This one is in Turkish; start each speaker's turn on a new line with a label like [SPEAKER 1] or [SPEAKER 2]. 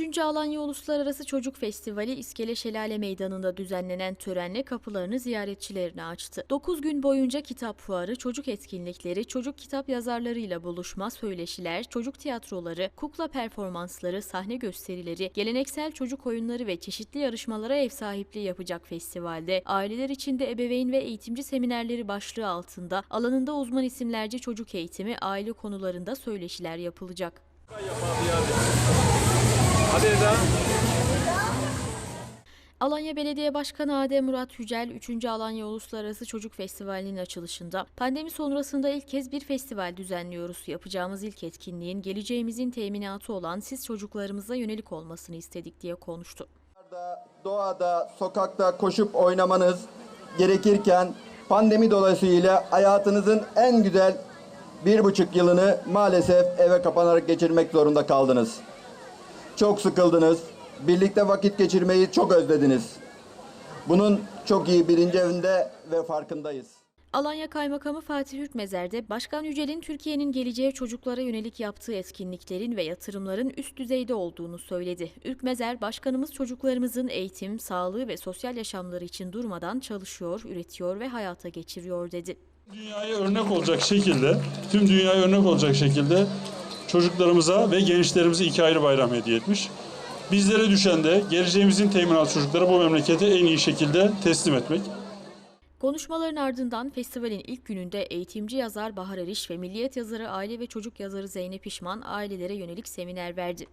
[SPEAKER 1] 3. Alanya Uluslararası Çocuk Festivali İskele Şelale Meydanı'nda düzenlenen törenle kapılarını ziyaretçilerine açtı. 9 gün boyunca kitap fuarı, çocuk etkinlikleri, çocuk kitap yazarlarıyla buluşma, söyleşiler, çocuk tiyatroları, kukla performansları, sahne gösterileri, geleneksel çocuk oyunları ve çeşitli yarışmalara ev sahipliği yapacak festivalde aileler içinde ebeveyn ve eğitimci seminerleri başlığı altında alanında uzman isimlerce çocuk eğitimi, aile konularında söyleşiler yapılacak.
[SPEAKER 2] Hadi Eda.
[SPEAKER 1] Alanya Belediye Başkanı Adem Murat Yücel, 3. Alanya Uluslararası Çocuk Festivali'nin açılışında pandemi sonrasında ilk kez bir festival düzenliyoruz. Yapacağımız ilk etkinliğin geleceğimizin teminatı olan siz çocuklarımıza yönelik olmasını istedik diye konuştu.
[SPEAKER 3] Doğada, Doğada, sokakta koşup oynamanız gerekirken pandemi dolayısıyla hayatınızın en güzel bir buçuk yılını maalesef eve kapanarak geçirmek zorunda kaldınız. Çok sıkıldınız. Birlikte vakit geçirmeyi çok özlediniz. Bunun çok iyi birinci evinde ve farkındayız.
[SPEAKER 1] Alanya Kaymakamı Fatih Hürtmezer'de Başkan Yücel'in Türkiye'nin geleceğe çocuklara yönelik yaptığı etkinliklerin ve yatırımların üst düzeyde olduğunu söyledi. Ürkmezer, Başkanımız çocuklarımızın eğitim, sağlığı ve sosyal yaşamları için durmadan çalışıyor, üretiyor ve hayata geçiriyor dedi.
[SPEAKER 2] Dünyaya örnek olacak şekilde, tüm dünyaya örnek olacak şekilde çocuklarımıza ve gençlerimize iki ayrı bayram hediye etmiş. Bizlere düşen de geleceğimizin teminatı çocuklara bu memlekete en iyi şekilde teslim etmek.
[SPEAKER 1] Konuşmaların ardından festivalin ilk gününde eğitimci yazar Bahar Eriş ve milliyet yazarı aile ve çocuk yazarı Zeynep İşman ailelere yönelik seminer verdi.